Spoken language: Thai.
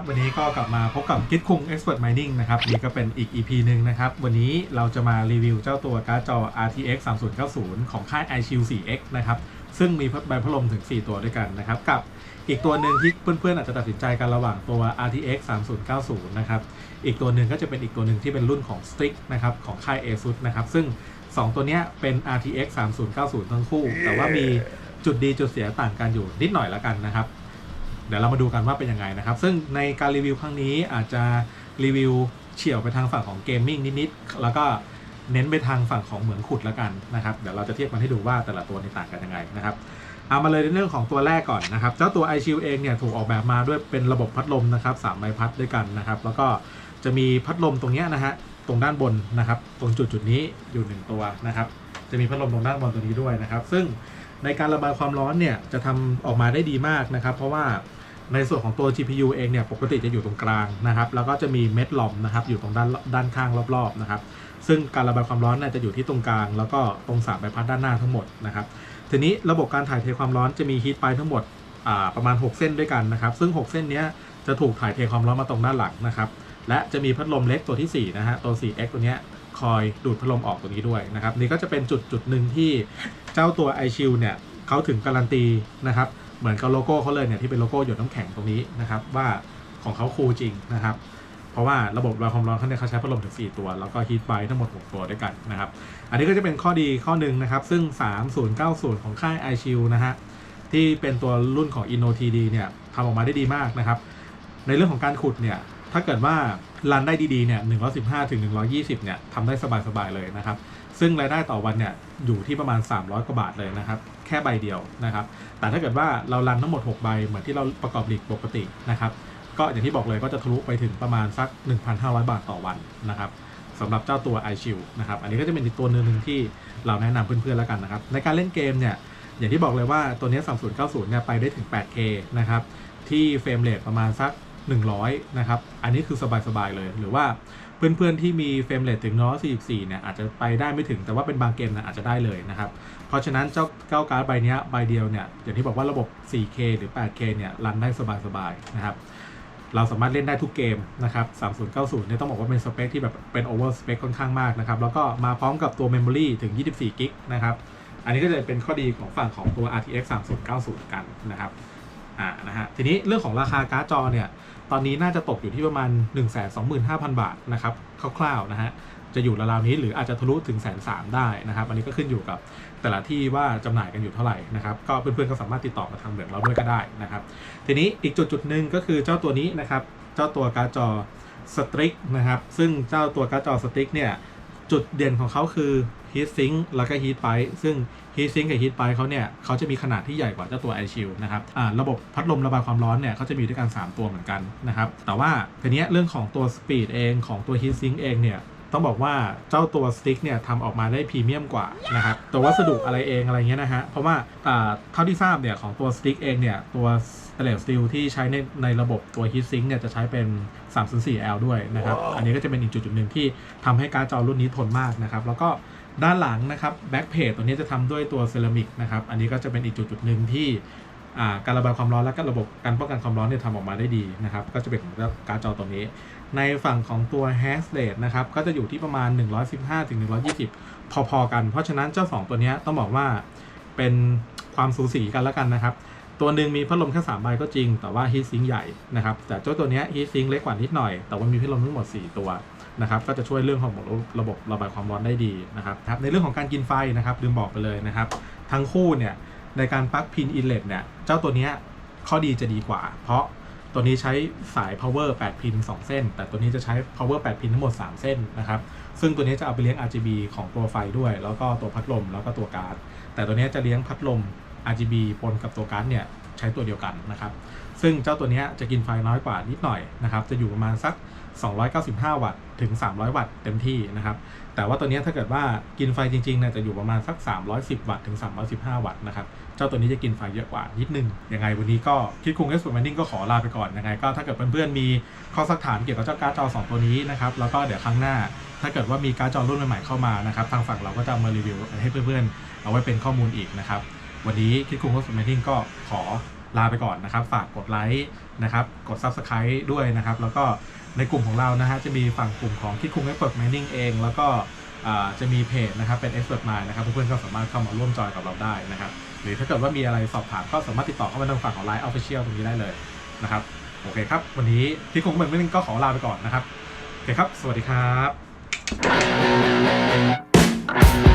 ับวันนี้ก็กลับมาพบกับคิดคุง Expert Mining นะครับ นี่ก็เป็นอีก EP หนึ่งนะครับ วันนี้เราจะมารีวิวเจ้าตัวการ์ดจอ RTX 3090 ของค่าย iShield 4X นะครับ ซึ่งมีใบพัดลมถึง 4 ตัวด้วยกันนะครับ กับอีกตัวหนึ่งที่เพื่อนๆ อาจจะตัดสินใจกันระหว่างตัว RTX 3090 นะครับ อีกตัวหนึ่งก็จะเป็นอีกตัวหนึ่งที่เป็นรุ่นของ Strix นะครับของค่าย ASUS นะครับ ซึ่ง 2 ตัวนี้เป็น RTX 3090 ทั้งคู่ แต่ว่ามีจุดดีจุดเสียต่างกันอยู่นิดหน่อยแล้วกันนะครับ เดี๋ยวเรามาดูกันว่าเป็นยังไงนะครับ ซึ่งในการรีวิวครั้งนี้อาจจะรีวิวเฉี่ยวไปทางฝั่งของเกมมิ่งนิดๆแล้วก็เน้นไปทางฝั่งของเหมืองขุดแล้วกันนะครับ เดี๋ยวเราจะเทียบกันให้ดูว่าแต่ละตัวในต่างกันยังไงนะครับเอามาเลยในเรื่องของตัวแรกก่อนนะครับ เจ้าตัว iShield เองเนี่ยถูกออกแบบมาด้วยเป็นระบบพัดลมนะครับสามใบพัดด้วยกันนะครับ แล้วก็จะมีพัดลมตรงเนี้ยนะฮะตรงด้านบนนะครับ ตรงจุดจุดนี้อยู่หนึ่งตัวนะครับ จะมีพัดลมตรงด้านบนตัวนี้ด้วยนะครับ ซึ่งในการระบายความร้อนเนี่ยจะทำออกมาได้ดีมากนะครับ เพราะว่า ในส่วนของตัว GPU เองเนี่ยปกติจะอยู่ตรงกลางนะครับ แล้วก็จะมีเม็ดหลอมนะครับอยู่ตรงด้านด้านข้างรอบๆนะครับ ซึ่งการระบายความร้อนเนี่ยจะอยู่ที่ตรงกลาง แล้วก็ตรงสามใบพัดด้านหน้าทั้งหมดนะครับ ทีนี้ระบบการถ่ายเทความร้อนจะมีฮีทไปทั้งหมดประมาณ 6 เส้นด้วยกันนะครับ ซึ่ง 6 เส้นนี้จะถูกถ่ายเทความร้อนมาตรงด้านหลังนะครับ และจะมีพัดลมเล็กตัวที่4นะฮะตัว 4x ตัวเนี้ยคอยดูดพัดลมออกตัวนี้ด้วยนะครับ นี่ก็จะเป็นจุดจุดหนึ่งที่เจ้าตัว iShield เนี่ยเขาถึงการันตีนะครับ เหมือนกับโลโก้เขาเลยเนี่ยที่เป็นโลโก้หยดน้ำแข็งตรงนี้นะครับว่าของเขาคูลจริงนะครับ เพราะว่าระบบระบายความร้อนเขาเนี่ยเขาใช้พัดลมถึง 4 ตัว แล้วก็ฮีทไบทั้งหมด 6 ตัวด้วยกันนะครับ อันนี้ก็จะเป็นข้อดีข้อหนึ่งนะครับ ซึ่ง 3090 ของค่าย i อชิลนะฮะที่เป็นตัวรุ่นของ InnoTD เนี่ยทำออกมาได้ดีมากนะครับ ในเรื่องของการขุดเนี่ย ถ้าเกิดว่ารันได้ดีๆเนี่ย115ถึง120เนี่ยทำได้สบายๆเลยนะครับ ซึ่งรายได้ต่อวันเนี่ยอยู่ที่ประมาณ 300 กว่าบาทเลยนะครับ แค่ใบเดียวนะครับ แต่ถ้าเกิดว่าเรารันทั้งหมด 6 ใบ เหมือนที่เราประกอบหลีกปกตินะครับ ก็อย่างที่บอกเลยก็จะทะลุไปถึงประมาณสัก 1,500 บาทต่อวันนะครับสำหรับเจ้าตัว iShield นะครับ อันนี้ก็จะเป็นอีกตัวหนึ่งที่เราแนะนำเพื่อนๆแล้วกันนะครับ ในการเล่นเกมเนี่ย อย่างที่บอกเลยว่าตัวนี้3090เนี่ยไปได้ถึง 8K นะครับ ที่เฟรมเรทประมาณสัก 100 นะครับ อันนี้คือสบาย ๆ เลย หรือว่าเพื่อนๆ ที่มีเฟรมเรทถึง144 เนี่ย อาจจะไปได้ไม่ถึง แต่ว่าเป็นบางเกมนะอาจจะได้เลยนะครับ เพราะฉะนั้นเจ้าเก้าการ์ดใบนี้ใบเดียวเนี่ย อย่างที่บอกว่าระบบ 4K หรือ 8K เนี่ยรันได้สบาย ๆ นะครับ เราสามารถเล่นได้ทุกเกมนะครับ 3090 เนี่ยต้องบอกว่าเป็นสเปคที่แบบเป็นโอเวอร์สเปคค่อนข้างมากนะครับ แล้วก็มาพร้อมกับตัวเมมโมรีถึง 24 กิกนะครับ อันนี้ก็จะเป็นข้อดีของฝั่งของตัว RTX 3090 กันนะครับ อ่านะฮะทีนี้เรื่องของราคาการ์ดจอเนี่ยตอนนี้น่าจะตกอยู่ที่ประมาณ 125,000 บาทนะครับคร่าวๆนะฮะจะอยู่ราวๆนี้หรืออาจจะทะลุถึงแสนสามได้นะครับ อันนี้ก็ขึ้นอยู่กับแต่ละที่ว่าจำหน่ายกันอยู่เท่าไหร่นะครับ ก็เพื่อนๆก็สามารถติดต่อมาทางเหมืองเราด้วยก็ได้นะครับ ทีนี้อีกจุดจุดหนึ่งก็คือเจ้าตัวนี้นะครับ เจ้าตัวการ์ดจอสตริกนะครับ ซึ่งเจ้าตัวการ์ดจอสตริกเนี่ย จุดเด่นของเขาคือ heat sink แล้วก็ heat pipe ซึ่ง heat sink กับ heat pipe เขาเนี่ยเขาจะมีขนาดที่ใหญ่กว่าเจ้าตัว iShield นะครับอ่าระบบพัดลมระบายความร้อนเนี่ยเขาจะมีด้วยกัน 3 ตัวเหมือนกันนะครับแต่ว่าทีเนี้ยเรื่องของตัว speed เองของตัว heat sink เองเนี่ยต้องบอกว่าเจ้าตัวสติ๊กเนี่ยทำออกมาได้พรีเมียมกว่านะครับตัววัสดุอะไรเองอะไรเงี้ยนะฮะ เพราะว่าอ่าเท่าที่ทราบเนี่ยของตัวสติ๊กเองเนี่ยตัวสเตนเลสสตีลที่ใช้ในในระบบตัวฮีทซิงค์เนี่ยจะใช้เป็น 304L ด้วยนะครับ อันนี้ก็จะเป็นอีกจุดจุดหนึ่งที่ทำให้การ์ดจอรุ่นนี้ทนมากนะครับ แล้วก็ ด้านหลังนะครับแบ็กเพจตัวนี้จะทำด้วยตัวเซรามิกนะครับอันนี้ก็จะเป็นอีกจุดจุดหนึ่งที่การระบายความร้อนและก็ระบบการป้องกันความร้อนเนี่ยทำออกมาได้ดีนะครับ ก็จะเป็นของการจอตัวนี้ ในฝั่งของตัว hash rate นะครับก็จะอยู่ที่ประมาณ 115ถึง120 พอๆกัน เพราะฉะนั้นเจ้า 2 ตัวนี้ต้องบอกว่าเป็นความสูสีกันแล้วกันนะครับ ตัวหนึ่งมีพัดลมแค่3ใบก็จริง แต่ว่า heat sink ใหญ่นะครับแต่เจ้าตัวนี้ย heat sink เล็กกว่านิดหน่อย แต่ว่ามีพัดลมทั้งหมด 4 ตัว นะครับก็จะช่วยเรื่องของระบบระบายความร้อนได้ดีนะครับในเรื่องของการกินไฟนะครับลืมบอกไปเลยนะครับ ทั้งคู่เนี่ยในการปลั๊กพินอินเลตเนี่ยเจ้าตัวเนี้ยข้อดีจะดีกว่า เพราะตัวนี้ใช้สาย power 8 พิน 2 เส้น แต่ตัวนี้จะใช้ power 8 พินทั้งหมด 3 เส้นนะครับ ซึ่งตัวนี้จะเอาไปเลี้ยง RGB ของตัวไฟด้วย แล้วก็ตัวพัดลม แล้วก็ตัวการ์ด แต่ตัวนี้จะเลี้ยงพัดลม RGB ปนกับตัวการ์ดเนี่ย ใช้ตัวเดียวกันนะครับซึ่งเจ้าตัวนี้จะกินไฟน้อยกว่านิดหน่อยนะครับจะอยู่ประมาณสัก 295 วัตต์ถึง 300 วัตต์เต็มที่นะครับแต่ว่าตัวนี้ถ้าเกิดว่ากินไฟจริงๆเนี่ยจะอยู่ประมาณสัก 310 วัตต์ถึง 315 วัตต์นะครับเจ้าตัวนี้จะกินไฟเยอะกว่านิดนึงยังไงวันนี้ก็คิดคุงเอสเปอร์แมนนิ่งก็ขอลาไปก่อนยังไงก็ถ้าเกิดเพื่อนๆมีข้อสักถามเกี่ยวกับเจ้าการ์ดจอ 2 ตัวนี้นะครับแล้วก็เดี๋ยวครั้งหน้า ถ้าเกิดว่ามีการ์ดจอรุ่นใหม่ๆเข้ามานะครับทางฝั่งเราก็จะมารีวิวให้เพื่อนๆเอาไว้เป็นข้อมูลอีกนะครับ วันนี้คิดคุงเอสเปอร์แมนนิ่งก็ขอลาไปก่อนนะครับ ฝากกดไลค์นะครับ กด Subscribe ด้วยนะครับ แล้วก็ในกลุ่มของเรานะฮะจะมีฝั่งกลุ่มของคิดคุง Expert Mining เอง แล้วก็จะมีเพจนะครับเป็น Expert Mine นะครับเพื่อนๆก็สามารถเข้ามาร่วมจอยกับเราได้นะครับ หรือถ้าเกิดว่ามีอะไรสอบถามก็สามารถติดต่อเข้ามาทางฝั่งของ Line Official ตรงนี้ได้เลยนะครับโอเคครับ วันนี้คิดคุง Expert Mining ก็ขอลาไปก่อนนะครับ โอเคครับ สวัสดีครับ